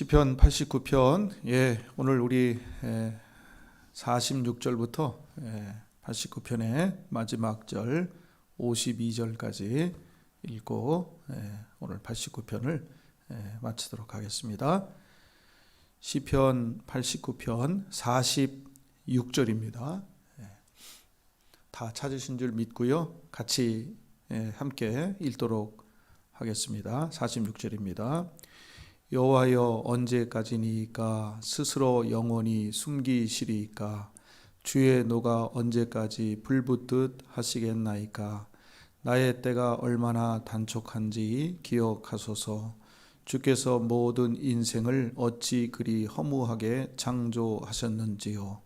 시편 89편 예 오늘 우리 46절부터 89편의 마지막 절 52절까지 읽고 예, 오늘 89편을 마치도록 하겠습니다. 시편 89편 46절입니다. 다 찾으신 줄 믿고요. 같이 예, 함께 읽도록 하겠습니다. 46절입니다. 여호와여 언제까지니까? 스스로 영원히 숨기시리까? 주의 노가 언제까지 불붙듯 하시겠나이까? 나의 때가 얼마나 단촉한지 기억하소서. 주께서 모든 인생을 어찌 그리 허무하게 창조하셨는지요.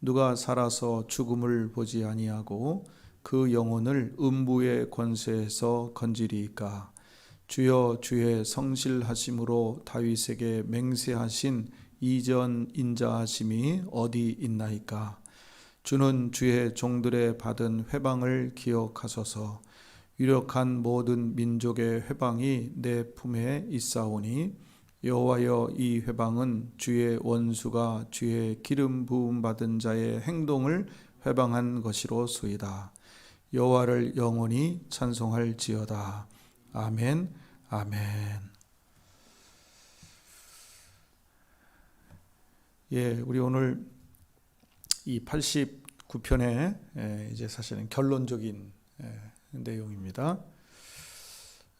누가 살아서 죽음을 보지 아니하고 그 영혼을 음부의 권세에서 건지리까 주여 주의 성실하심으로 다윗에게 맹세하신 이전 인자하심이 어디 있나이까? 주는 주의 종들의 받은 회방을 기억하소서. 유력한 모든 민족의 회방이 내 품에 있사오니 여호와여 이 회방은 주의 원수가 주의 기름 부음 받은 자의 행동을 회방한 것이로소이다. 여호와를 영원히 찬송할지어다 아멘, 아멘. 예, 우리 오늘 이 89편의 이제 사실은 결론적인 내용입니다.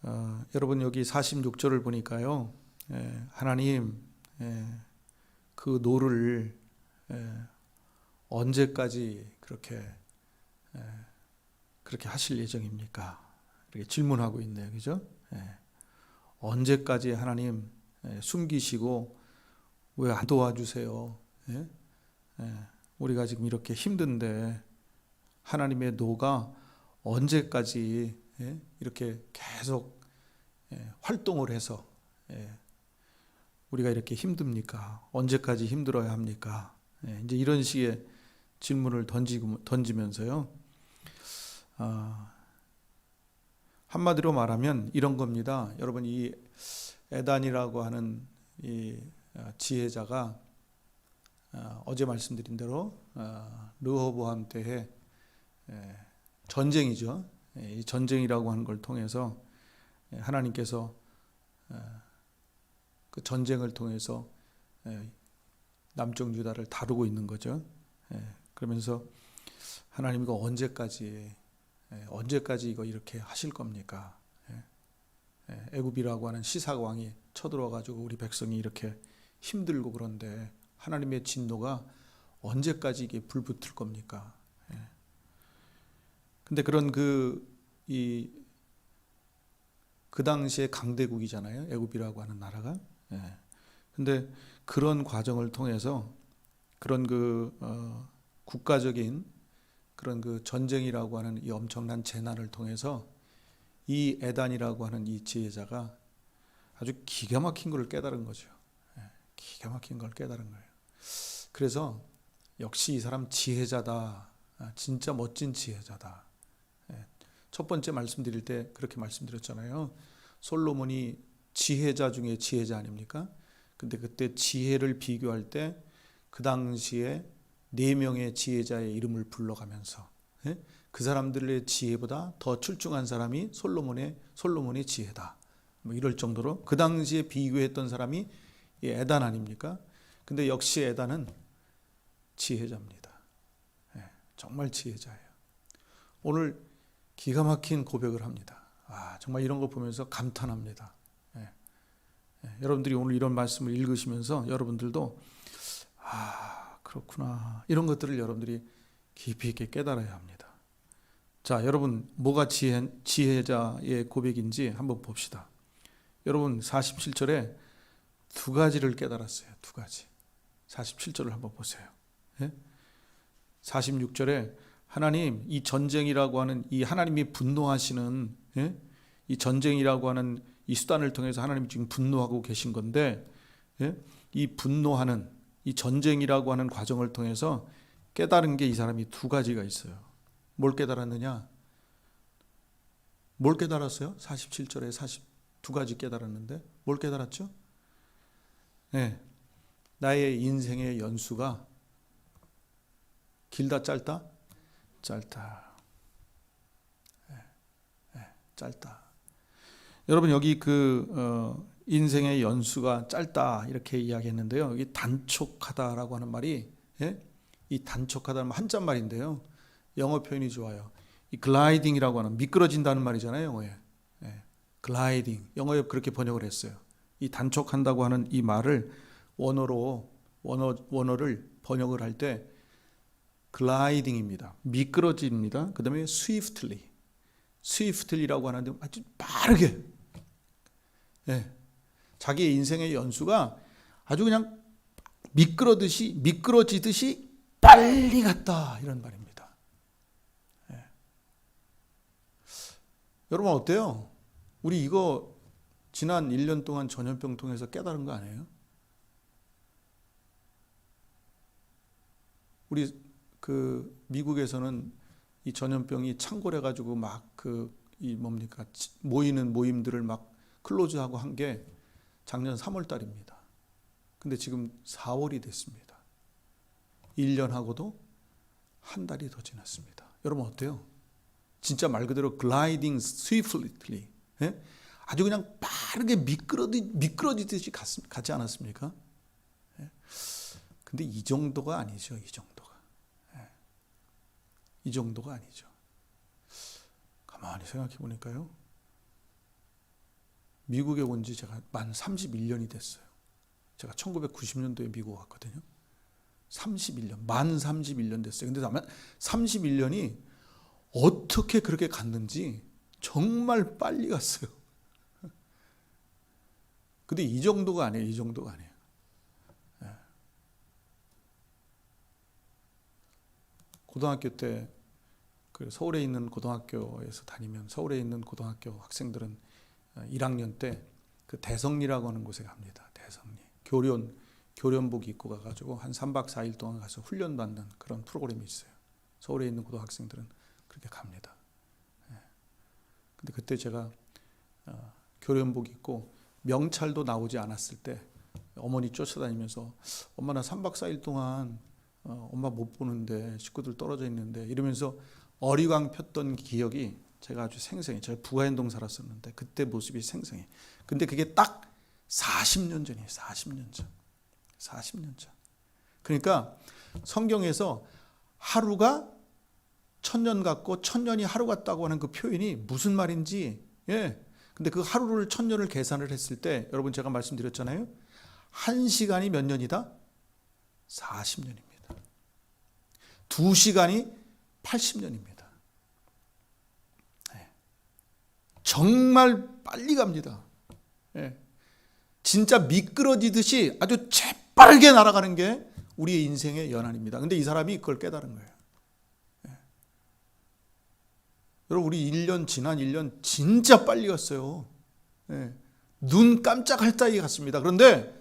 어, 여러분 여기 46절을 보니까요, 하나님 그 노를 언제까지 그렇게 그렇게 하실 예정입니까? 이렇게 질문하고 있네요. 그죠? 예. 언제까지 하나님 예, 숨기시고 왜 안 도와주세요? 예? 예. 우리가 지금 이렇게 힘든데 하나님의 노가 언제까지 예? 이렇게 계속 예, 활동을 해서 예, 우리가 이렇게 힘듭니까? 언제까지 힘들어야 합니까? 이제 이런 식의 질문을 던지고 던지면서요. 아, 한마디로 말하면 이런 겁니다. 여러분 이 에단이라고 하는 이 아, 지혜자가 아, 어제 말씀드린 대로 아, 르호보암 때에 전쟁이죠. 예, 이 전쟁이라고 하는 걸 통해서 하나님께서 그 전쟁을 통해서 남쪽 유다를 다루고 있는 거죠. 그러면서 하나님 이거 언제까지 예, 언제까지 이거 이렇게 하실 겁니까? 예, 예, 애굽이라고 하는 시사 왕이 쳐들어 가지고 우리 백성이 이렇게 힘들고 그런데 하나님의 진노가 언제까지 이게 불붙을 겁니까? 근데 그런 그 이 그 당시에 강대국이잖아요. 애굽이라고 하는 나라가. 근데 그런 과정을 통해서 그런 그 어, 국가적인 그런 그 전쟁이라고 하는 이 엄청난 재난을 통해서 이 에단이라고 하는 이 지혜자가 아주 기가 막힌 걸 깨달은 거죠. 예, 기가 막힌 걸 깨달은 거예요. 그래서 역시 이 사람 지혜자다. 아, 진짜 멋진 지혜자다. 예, 첫 번째 말씀드릴 때 그렇게 말씀드렸잖아요. 솔로몬이 지혜자 중에 지혜자 아닙니까? 근데 그때 지혜를 비교할 때 그 당시에 네 명의 지혜자의 이름을 불러가면서 예? 그 사람들의 지혜보다 더 출중한 사람이 솔로몬의 솔로몬의 지혜다. 뭐 이럴 정도로 그 당시에 비교했던 사람이 에단 아닙니까? 근데 역시 에단은 지혜자입니다. 예, 정말 지혜자예요. 오늘 기가 막힌 고백을 합니다. 아, 정말 이런 거 보면서 감탄합니다. 예, 예, 여러분들이 오늘 이런 말씀을 읽으시면서 여러분들도 아, 그렇구나. 이런 것들을 여러분들이 깊이 있게 깨달아야 합니다. 자, 여러분, 뭐가 지혜, 지혜자의 고백인지 한번 봅시다. 여러분, 47절에 두 가지를 깨달았어요. 두 가지. 47절을 한번 보세요. 예? 46절에 하나님, 이 전쟁이라고 하는 이 하나님이 분노하시는 예? 이 전쟁이라고 하는 이 수단을 통해서 하나님이 지금 분노하고 계신 건데 예? 이 분노하는 이 전쟁이라고 하는 과정을 통해서 깨달은 게 이 사람이 두 가지가 있어요. 뭘 깨달았느냐? 뭘 깨달았어요? 47절에 42 가지 깨달았는데 뭘 깨달았죠? 예, 나의 인생의 연수가 길다 짧다? 짧다. 예, 예, 짧다. 여러분 여기 그 어, 인생의 연수가 짧다 이렇게 이야기했는데요. 여기 단촉하다라고 하는 말이 예? 이 단촉하다는 한자 말인데요. 영어 표현이 좋아요. 이 글라이딩이라고 하는 미끄러진다는 말이잖아요, 영어에. 예. 글라이딩. 영어에 그렇게 번역을 했어요. 이 단촉한다고 하는 이 말을 원어로 원어 원어를 번역을 할 때 글라이딩입니다. 미끄러집니다. 그다음에 swiftly. swiftly라고 하는데 아주 빠르게 예. 자기의 인생의 연수가 아주 그냥 미끄러듯이 미끄러지듯이 빨리 갔다 이런 말입니다. 예. 여러분 어때요? 우리 이거 지난 1년 동안 전염병 통해서 깨달은 거 아니에요? 우리 그 미국에서는 이 전염병이 창궐해 가지고 막 그 이 뭡니까 모이는 모임들을 막 클로즈하고 한 게 작년 3월 달입니다. 근데 지금 4월이 됐습니다. 1년하고도 한 달이 더 지났습니다. 여러분 어때요? 진짜 말 그대로 gliding swiftly 예? 아주 그냥 빠르게 미끄러지, 미끄러지듯이 갔, 가지 않았습니까? 예? 근데 이 정도가 아니죠. 이 정도가. 예. 이 정도가 아니죠. 가만히 생각해 보니까요. 미국에 온 지 제가 만 31년이 됐어요. 제가 1990년도에 미국 왔거든요. 31년, 만 31년 됐어요. 근데 아마 31년이 어떻게 그렇게 갔는지 정말 빨리 갔어요. 근데 이 정도가 아니에요. 이 정도가 아니에요. 예. 고등학교 때 그 서울에 있는 고등학교에서 다니면 서울에 있는 고등학교 학생들은 1학년 때 그 대성리라고 하는 곳에 갑니다. 대성리. 교련 교련복 입고 가가지고 한 3박 4일 동안 가서 훈련 받는 그런 프로그램이 있어요. 서울에 있는 고등학생들은 그렇게 갑니다. 예. 근데 그때 제가 어, 교련복 입고 명찰도 나오지 않았을 때 어머니 쫓아다니면서 엄마 나 3박 4일 동안 어, 엄마 못 보는데 식구들 떨어져 있는데 이러면서 어리광 폈던 기억이 제가 아주 생생해. 제가 부가현동 살았었는데 그때 모습이 생생해. 근데 그게 딱 40년 전이에요. 40년 전. 40년 전. 그러니까 성경에서 하루가 천년 같고 천년이 하루 같다고 하는 그 표현이 무슨 말인지 예. 근데 그 하루를 천년을 계산을 했을 때 여러분 제가 말씀드렸잖아요. 한 시간이 몇 년이다? 40년입니다. 두 시간이 80년입니다. 정말 빨리 갑니다. 예. 진짜 미끄러지듯이 아주 재빠르게 날아가는 게 우리의 인생의 연한입니다. 근데 이 사람이 그걸 깨달은 거예요. 예. 여러분, 우리 1년, 지난 1년 진짜 빨리 갔어요. 예. 눈 깜짝할 따위 갔습니다. 그런데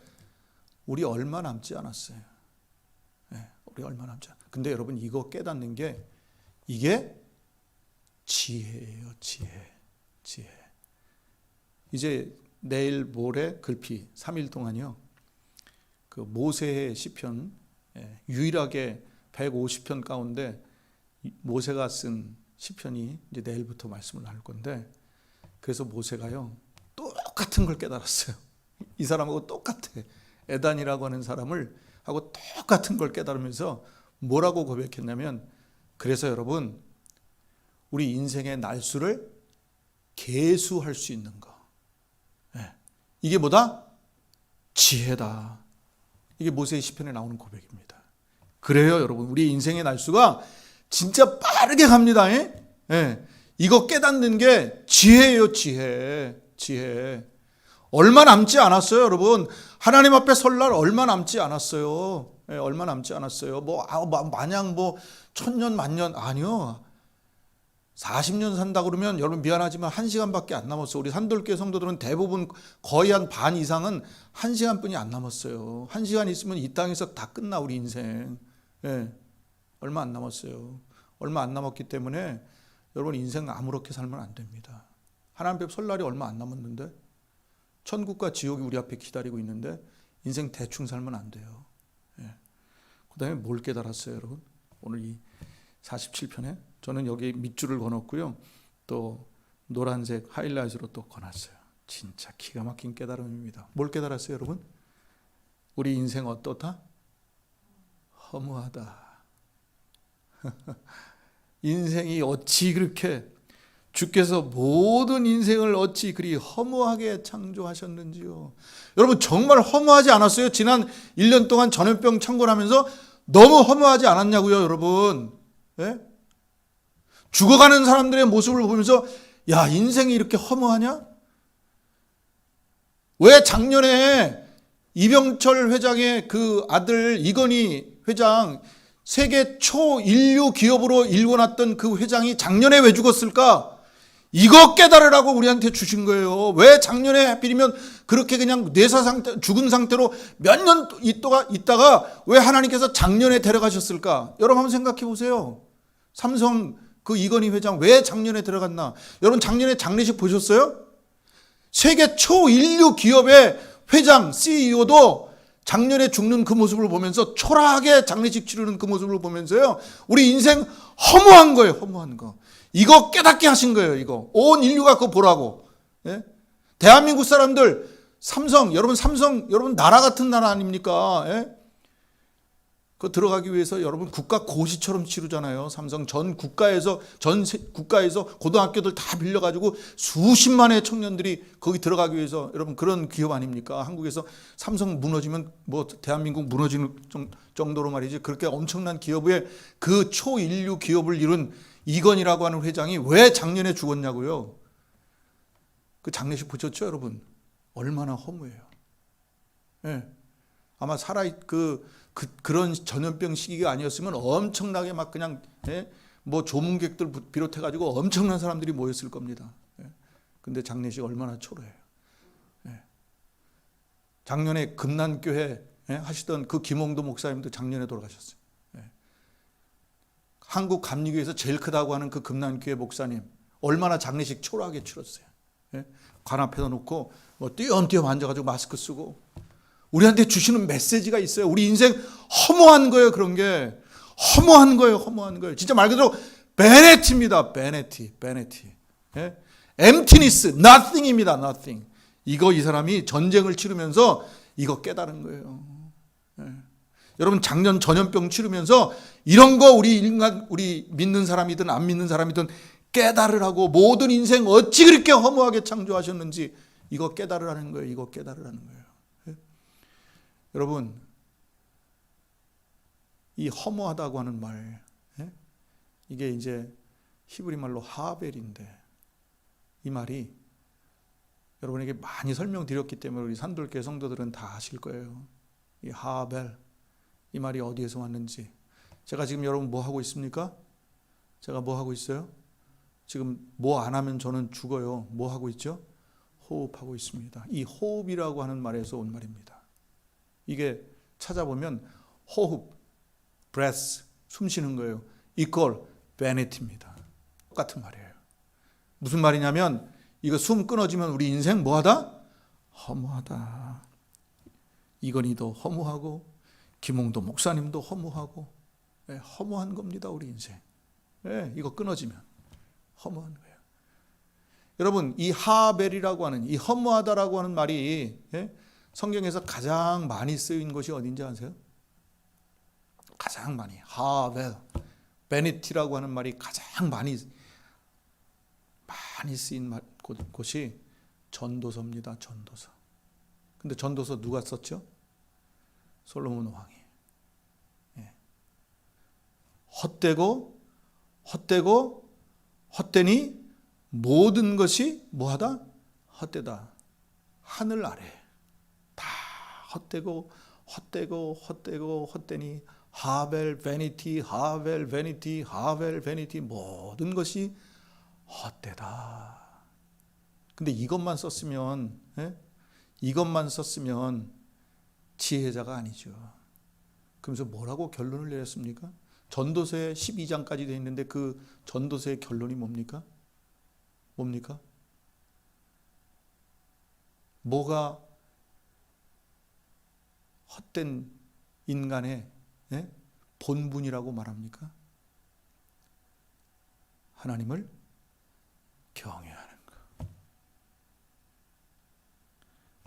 우리 얼마 남지 않았어요. 예. 우리 얼마 남지 않았어요. 근데 여러분, 이거 깨닫는 게 이게 지혜예요, 지혜. 지혜. 이제 내일 모레 글피 3일 동안요. 그 모세의 시편 예, 유일하게 150편 가운데 모세가 쓴 시편이 이제 내일부터 말씀을 나눌 건데 그래서 모세가요. 똑같은 걸 깨달았어요. 이 사람하고 똑같아. 에단이라고 하는 사람을 하고 똑같은 걸 깨달으면서 뭐라고 고백했냐면 그래서 여러분 우리 인생의 날수를 개수할 수 있는 거. 네. 이게 뭐다? 지혜다. 이게 모세의 시편에 나오는 고백입니다. 그래요, 여러분. 우리 인생의 날수가 진짜 빠르게 갑니다. 예? 네. 이거 깨닫는 게 지혜예요, 지혜. 지혜. 얼마 남지 않았어요, 여러분. 하나님 앞에 설날 얼마 남지 않았어요. 네, 얼마 남지 않았어요. 뭐, 아, 마냥 뭐, 천년, 만년. 아니요. 40년 산다 그러면 여러분 미안하지만 1시간밖에 안 남았어요. 우리 산돌교 성도들은 대부분 거의 한 반 이상은 1시간뿐이 안 남았어요. 1시간 있으면 이 땅에서 다 끝나 우리 인생. 예. 얼마 안 남았어요. 얼마 안 남았기 때문에 여러분 인생 아무렇게 살면 안 됩니다. 하나님 앞에 설날이 얼마 안 남았는데 천국과 지옥이 우리 앞에 기다리고 있는데 인생 대충 살면 안 돼요. 예. 그다음에 뭘 깨달았어요, 여러분? 오늘 이 47편에 저는 여기 밑줄을 그어놓고요. 또 노란색 하이라이트로 또 그어놨어요. 진짜 기가 막힌 깨달음입니다. 뭘 깨달았어요, 여러분? 우리 인생 어떻다? 허무하다. 인생이 어찌 그렇게 주께서 모든 인생을 어찌 그리 허무하게 창조하셨는지요. 여러분 정말 허무하지 않았어요? 지난 1년 동안 전염병 창궐하면서 너무 허무하지 않았냐고요, 여러분. 예? 죽어가는 사람들의 모습을 보면서 야, 인생이 이렇게 허무하냐? 왜 작년에 이병철 회장의 그 아들 이건희 회장 세계 초인류 기업으로 일궈놨던 그 회장이 작년에 왜 죽었을까? 이거 깨달으라고 우리한테 주신 거예요. 왜 작년에 하필이면 그렇게 그냥 뇌사 상태, 죽은 상태로 몇 년 있다가, 있다가 왜 하나님께서 작년에 데려가셨을까? 여러분 한번 생각해 보세요. 삼성 그 이건희 회장 왜 작년에 들어갔나? 여러분 작년에 장례식 보셨어요? 세계 초인류 기업의 회장, CEO도 작년에 죽는 그 모습을 보면서 초라하게 장례식 치르는 그 모습을 보면서요. 우리 인생 허무한 거예요. 허무한 거. 이거 깨닫게 하신 거예요. 이거. 온 인류가 그거 보라고. 예? 대한민국 사람들 삼성 여러분 삼성 여러분 나라 같은 나라 아닙니까? 예? 그 들어가기 위해서 여러분 국가 고시처럼 치르잖아요. 삼성 전 국가에서 전 세- 국가에서 고등학교들 다 빌려 가지고 수십만의 청년들이 거기 들어가기 위해서 여러분 그런 기업 아닙니까? 한국에서 삼성 무너지면 뭐 대한민국 무너지는 정- 정도로 말이지 그렇게 엄청난 기업의 그 초인류 기업을 이룬 이건이라고 하는 회장이 왜 작년에 죽었냐고요? 그 장례식 보셨죠, 여러분? 얼마나 허무해요. 예. 아마 살아 그, 그 그런 전염병 시기가 아니었으면 엄청나게 막 그냥 예? 뭐 조문객들 비롯해 가지고 엄청난 사람들이 모였을 겁니다. 예. 근데 장례식 얼마나 초라해요. 예. 작년에 금난교회 예? 하시던 그 김홍도 목사님도 작년에 돌아가셨어요. 예. 한국 감리교에서 제일 크다고 하는 그 금난교회 목사님 얼마나 장례식 초라하게 치렀어요. 예? 관 앞에다 놓고 뭐 띄엄띄엄 앉아가지고 마스크 쓰고 우리한테 주시는 메시지가 있어요. 우리 인생 허무한 거예요. 그런 게 허무한 거예요. 허무한 거예요. 진짜 말 그대로 베네티입니다. 베네티, 베네티. 예? emptiness, nothing입니다. nothing. 이거 이 사람이 전쟁을 치르면서 이거 깨달은 거예요. 예. 여러분 작년 전염병 치르면서 이런 거 우리 인간 우리 믿는 사람이든 안 믿는 사람이든 깨달으라고 모든 인생 어찌 그렇게 허무하게 창조하셨는지 이거 깨달으라는 거예요. 이거 깨달으라는 거예요. 예? 여러분 이 허무하다고 하는 말 예? 이게 이제 히브리 말로 하벨인데 이 말이 여러분에게 많이 설명드렸기 때문에 우리 산돌교 성도들은 다 아실 거예요. 이 하벨 이 말이 어디에서 왔는지 제가 지금 여러분 뭐 하고 있습니까? 제가 뭐 하고 있어요? 지금 뭐 안 하면 저는 죽어요. 뭐 하고 있죠? 호흡하고 있습니다. 이 호흡이라고 하는 말에서 온 말입니다. 이게 찾아보면 호흡, breath, 숨 쉬는 거예요. equal vanity입니다. 똑같은 말이에요. 무슨 말이냐면 이거 숨 끊어지면 우리 인생 뭐하다? 허무하다. 이건희도 허무하고 김홍도 목사님도 허무하고 예, 허무한 겁니다. 우리 인생. 예, 이거 끊어지면 허무한 거예요. 여러분 이 하벨이라고 하는 이 허무하다라고 하는 말이 예, 성경에서 가장 많이 쓰인 것이 어딘지 아세요? 가장 많이 하벨, 베니티라고 하는 말이 가장 많이 많이 쓰인 말, 곳, 곳이 전도서입니다. 전도서. 근데 전도서 누가 썼죠? 솔로몬 왕이. 예. 헛되고 헛되고 헛되니 모든 것이 뭐하다? 헛되다. 하늘 아래 다 헛되고 헛되고 헛되고 헛되니 하벨 베니티 하벨 베니티 하벨 베니티 모든 것이 헛되다. 근데 이것만 썼으면 예? 이것만 썼으면 지혜자가 아니죠. 그러면서 뭐라고 결론을 내렸습니까? 전도서에 12장까지 되어 있는데 그 전도서의 결론이 뭡니까? 뭡니까? 뭐가 헛된 인간의 예? 본분이라고 말합니까? 하나님을 경외하는 것.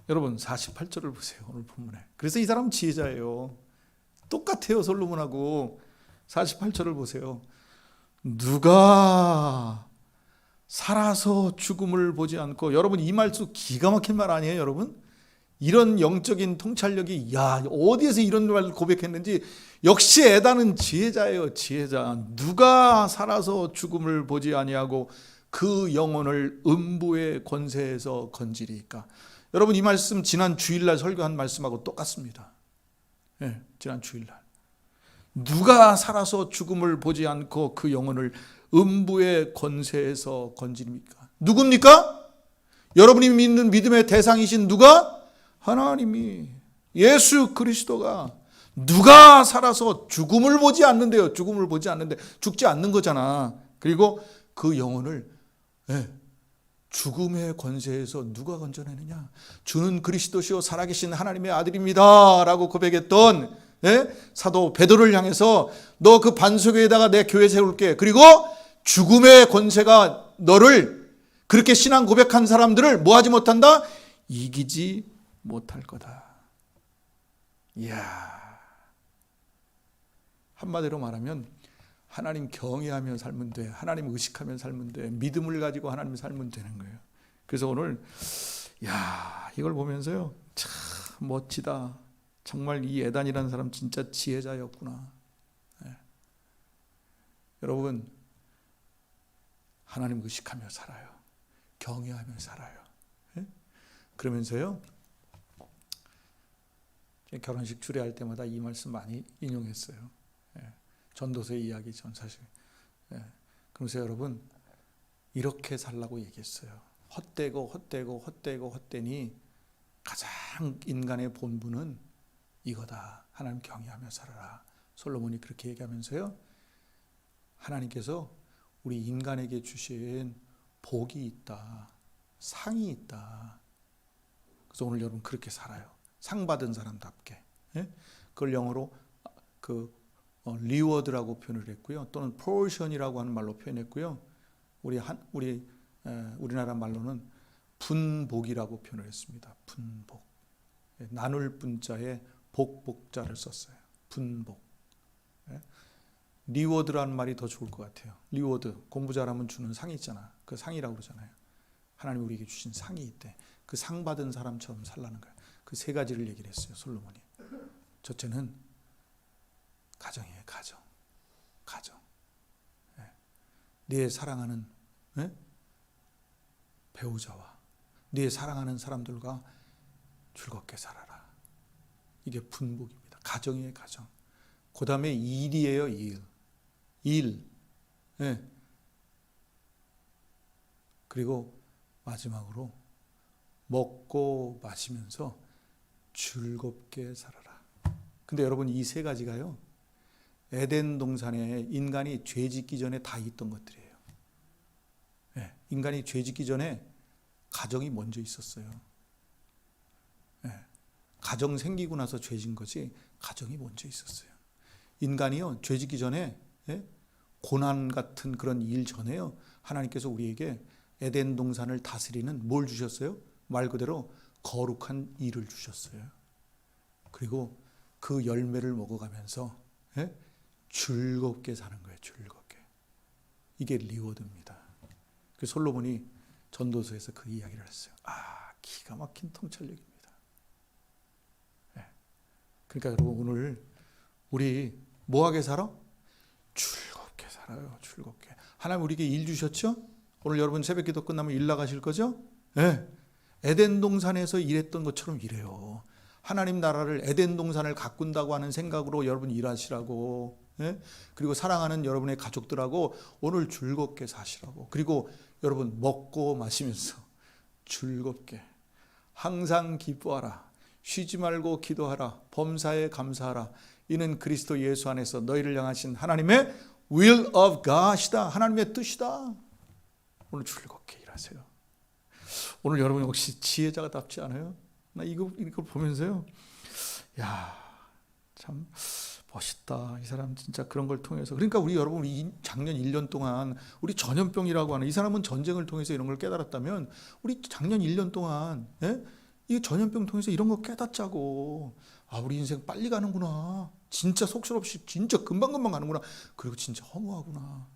여러분 48절을 보세요. 오늘 본문에. 그래서 이 사람 지혜자예요. 똑같아요. 솔로몬하고 48절을 보세요. 누가 살아서 죽음을 보지 않고 여러분 이 말씀 기가 막힌 말 아니에요, 여러분? 이런 영적인 통찰력이 야 어디에서 이런 말을 고백했는지 역시 에다는 지혜자예요 지혜자. 누가 살아서 죽음을 보지 아니하고 그 영혼을 음부의 권세에서 건지리까? 여러분 이 말씀 지난 주일날 설교한 말씀하고 똑같습니다. 예, 지난 주일날. 누가 살아서 죽음을 보지 않고 그 영혼을 음부의 권세에서 건집니까? 누굽니까? 여러분이 믿는 믿음의 대상이신 누가 하나님이 예수 그리스도가 누가 살아서 죽음을 보지 않는데요. 죽음을 보지 않는데 죽지 않는 거잖아. 그리고 그 영혼을 예, 죽음의 권세에서 누가 건져내느냐? 주는 그리스도시요 살아계신 하나님의 아들입니다라고 고백했던 예? 사도 베드로를 향해서 너 그 반석에다가 내 교회 세울게. 그리고 죽음의 권세가 너를 그렇게 신앙 고백한 사람들을 뭐하지 못한다? 이기지 못할 거다. 이야. 한마디로 말하면 하나님 경외하며 살면 돼. 하나님 의식하며 살면 돼. 믿음을 가지고 하나님 살면 되는 거예요. 그래서 오늘 야, 이걸 보면서요. 참 멋지다. 정말 이 에단이라는 사람 진짜 지혜자였구나. 네. 여러분 하나님 의식하며 살아요. 경외하며 살아요. 네? 그러면서요. 결혼식 주례할 때마다 이 말씀 많이 인용했어요. 예. 전도서의 이야기 전 사실. 예. 그러면서 여러분 이렇게 살라고 얘기했어요. 헛되고 헛되고 헛되고 헛되니 가장 인간의 본분은 이거다. 하나님 경외하며 살아라. 솔로몬이 그렇게 얘기하면서요. 하나님께서 우리 인간에게 주신 복이 있다. 상이 있다. 그래서 오늘 여러분 그렇게 살아요. 상 받은 사람답게. 예? 그걸 영어로 그 어, 리워드라고 표현을 했고요. 또는 포션이라고 하는 말로 표현했고요. 우리 한 우리 에, 우리나라 말로는 분복이라고 표현을 했습니다. 분복. 예, 나눌 분자에 복복자를 썼어요. 분복. 예? 리워드라는 말이 더 좋을 것 같아요. 리워드 공부 잘하면 주는 상이 있잖아. 그 상이라고 그러잖아요. 하나님 우리에게 주신 상이 있대. 그 상 받은 사람처럼 살라는 거야. 그 세 가지를 얘기를 했어요. 솔로몬이. 첫째는 가정이에요. 가정. 가정. 네. 네 사랑하는 네? 배우자와 네 사랑하는 사람들과 즐겁게 살아라. 이게 분복입니다. 가정이에요. 가정. 그 다음에 일이에요. 일. 일. 네. 그리고 마지막으로 먹고 마시면서 즐겁게 살아라. 근데 여러분 이 세 가지가요. 에덴 동산에 인간이 죄 짓기 전에 다 있던 것들이에요. 네, 인간이 죄 짓기 전에 가정이 먼저 있었어요. 네, 가정 생기고 나서 죄 진 거지 가정이 먼저 있었어요. 인간이요 죄 짓기 전에 네, 고난 같은 그런 일 전에요 하나님께서 우리에게 에덴 동산을 다스리는 뭘 주셨어요? 말 그대로 거룩한 일을 주셨어요. 그리고 그 열매를 먹어가면서 예? 즐겁게 사는 거예요. 즐겁게. 이게 리워드입니다. 그 솔로몬이 전도서에서 그 이야기를 했어요. 아, 기가 막힌 통찰력입니다. 예. 그러니까 여러분 오늘 우리 뭐하게 살아? 즐겁게 살아요. 즐겁게. 하나님 우리에게 일 주셨죠? 오늘 여러분 새벽 기도 끝나면 일 나가실 거죠? 예. 에덴 동산에서 일했던 것처럼 일해요. 하나님 나라를 에덴 동산을 가꾼다고 하는 생각으로 여러분 일하시라고. 예? 그리고 사랑하는 여러분의 가족들하고 오늘 즐겁게 사시라고. 그리고 여러분 먹고 마시면서 즐겁게 항상 기뻐하라. 쉬지 말고 기도하라. 범사에 감사하라. 이는 그리스도 예수 안에서 너희를 향하신 하나님의 will of God이다. 하나님의 뜻이다. 오늘 즐겁게 일하세요. 오늘 여러분 혹시 지혜자가 답지 않아요? 나 이거 이걸 보면서요. 야, 참 멋있다. 이 사람 진짜 그런 걸 통해서. 그러니까 우리 여러분 이 작년 1년 동안 우리 전염병이라고 하는 이 사람은 전쟁을 통해서 이런 걸 깨달았다면 우리 작년 1년 동안 예? 이 전염병 통해서 이런 거 깨닫자고. 아, 우리 인생 빨리 가는구나. 진짜 속절없이 진짜 금방금방 가는구나. 그리고 진짜 허무하구나.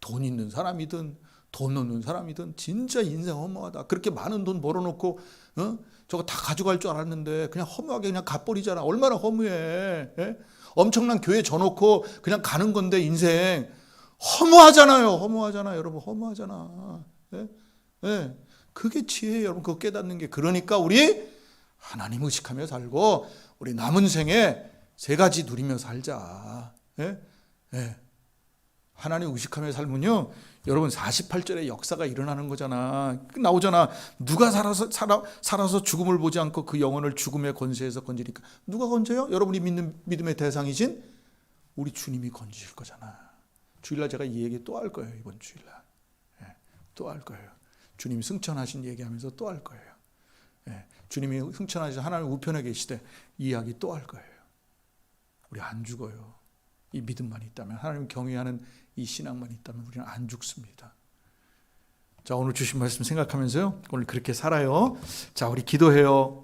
돈 있는 사람이든 돈 없는 사람이든 진짜 인생 허무하다. 그렇게 많은 돈 벌어놓고 어? 저거 다 가져갈 줄 알았는데 그냥 허무하게 그냥 갚버리잖아. 얼마나 허무해. 예? 엄청난 교회 져놓고 그냥 가는 건데 인생 허무하잖아요. 허무하잖아. 여러분 허무하잖아. 예? 예. 그게 지혜예요. 여러분 그거 깨닫는 게 그러니까 우리 하나님 의식하며 살고 우리 남은 생에 세 가지 누리며 살자. 예? 예. 하나님 의식하며 살면요. 여러분 48절에 역사가 일어나는 거잖아. 그 나오잖아. 누가 살아서 살아, 살아서 죽음을 보지 않고 그 영혼을 죽음의 권세에서 건지니까 누가 건져요? 여러분이 믿는 믿음의 대상이신 우리 주님이 건지실 거잖아. 주일날 제가 이 얘기 또 할 거예요. 이번 주일날. 예, 또할 거예요. 주님이 승천하신 얘기하면서 또 할 거예요. 예, 주님이 승천하신 하나님 우편에 계시되 이 이야기 또 할 거예요. 우리 안 죽어요. 이 믿음만 있다면 하나님 경외하는 이 신앙만 있다면 우리는 안 죽습니다. 자 오늘 주신 말씀 생각하면서요. 오늘 그렇게 살아요. 자 우리 기도해요.